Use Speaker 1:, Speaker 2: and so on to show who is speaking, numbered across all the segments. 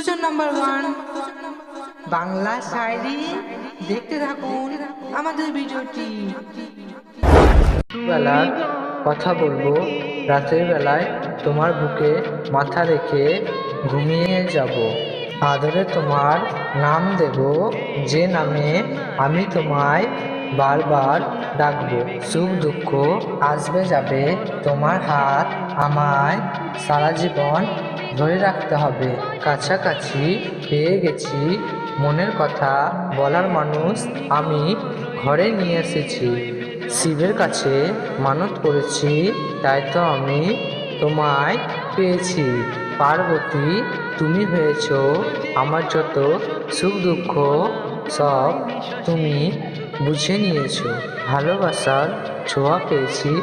Speaker 1: Sujan number one Bangla shayari, দেখতে থাকুন আমাদের ভিডিওটি।
Speaker 2: বেলার কথা বলব রাতের বেলায় তোমার বুকে মাথা রেখে ঘুমিয়ে যাব। আদরে তোমার নাম দেব, যে নামে আমি তোমায় বারবার ডাকবো। সুখ দুঃখ আসবে যাবে, তোমার হাত আমায় সারা জীবন ধরে রাখতে হবে। কাছাকাছি পেয়ে গেছি। মনের কথা বলার মানুষ আমি ঘরে নিয়ে এসেছি। শিবের কাছে মানত করেছি, তাই তো আমি তোমায় পেয়েছি। পার্বতী, তুমি হয়েছ আমার যত সুখ দুঃখ, সব তুমি বুঝে নিয়েছো। ভালোবাসার ছোঁয়া পেয়েছি।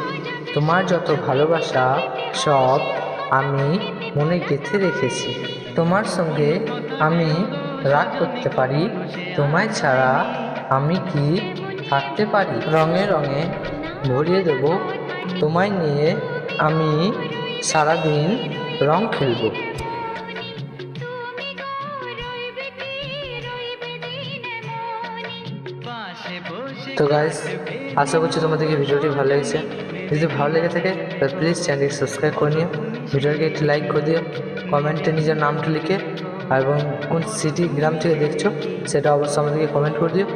Speaker 2: তোমার যত ভালোবাসা, সব আমি মনে গেঁথে রেখেছি। তোমার সঙ্গে আমি রাগ করতে পারি, তোমায় ছাড়া আমি কি থাকতে পারি? রঙে রঙে ভরিয়ে দেব, তোমায় নিয়ে আমি সারাদিন রং খেলব। তো গাইস আশা করছি তোমাদেরকে ভিডিওটি ভালো লেগেছে। যদি ভালো লেগে থাকে তাহলে প্লিজ চ্যানেলটি সাবস্ক্রাইব করে নিও। ভিডিওটিকে একটি লাইক করে দিও কমেন্টে নিজের নামটা লিখে, এবং কোন সিটি গ্রাম থেকে দেখছ, সেটা অবশ্যই আমাদেরকে কমেন্ট করে দিও।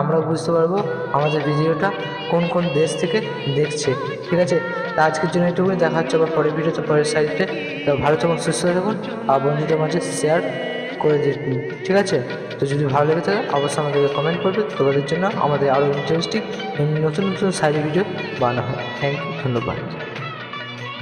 Speaker 2: আমরা বুঝতে পারব আমাদের ভিডিওটা কোন কোন দেশ থেকে দেখছে। ঠিক আছে? তা আজকের জন্য একটুকুনি দেখা হচ্ছে আবার পরের ভিডিওতে পরের সাইডে তো ভালো থাকুন, সুস্থ থাকুন, আর বন্ধুদের মাঝে শেয়ার করে দিন, ঠিক আছে? তো যদি ভালো লেগে থাকে, অবশ্যই আমাদেরকে কমেন্ট করবে। তোমাদের জন্য আমাদের আরও ইন্টারেস্টিং নতুন নতুন সাইড ভিডিও বানানো হয়। থ্যাংক ইউ ধন্যবাদ।